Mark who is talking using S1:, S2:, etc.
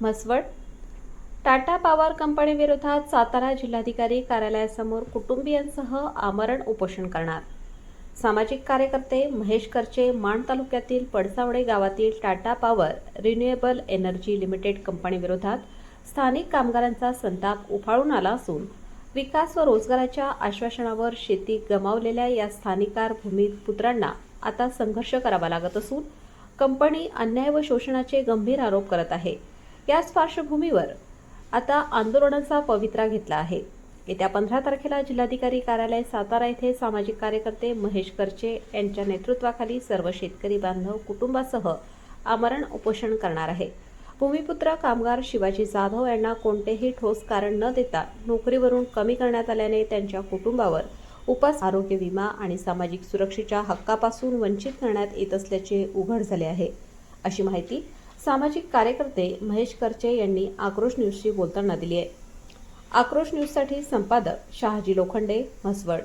S1: Mhaswad. Tata power कंपनीविरोधात सातारा जिल्हाधिकारी कार्यालयासमोर कुटुंबियांसह आमरण उपोषण करणार. सामाजिक कार्यकर्ते महेश करचे माण तालुक्यातील पडसावडे गावातील Tata Power renewable energy limited कंपनीविरोधात स्थानिक कामगारांचा संताप उफाळून आला असून विकास व रोजगाराच्या आश्वासनावर शेती गमावलेल्या या स्थानिकार भूमिपुत्रांना आता संघर्ष करावा लागत असून कंपनी अन्याय व शोषणाचे गंभीर आरोप करत आहे. याच पार्श्वभूमीवर आता आंदोलनाचा पवित्रा घेतला आहे. येत्या पंधरा तारखेला जिल्हाधिकारी कार्यालय सातारा येथे सामाजिक कार्यकर्ते महेश करचे यांच्या नेतृत्वाखाली सर्व शेतकरी बांधव कुटुंबासह आमरण उपोषण करणार आहे. भूमिपुत्र कामगार शिवाजी जाधव यांना कोणतेही ठोस कारण न देता नोकरीवरून कमी करण्यात आल्याने त्यांच्या कुटुंबावर उपास आरोग्य विमा आणि सामाजिक सुरक्षेच्या हक्कापासून वंचित करण्यात येत असल्याचे उघड झाले आहे. अशी माहिती सामाजिक कार्यकर्ते महेश करचे यांनी आक्रोश न्यूजशी बोलताना दिली आहे. आक्रोश न्यूजसाठी संपादक शहाजी लोखंडे म्हसवड.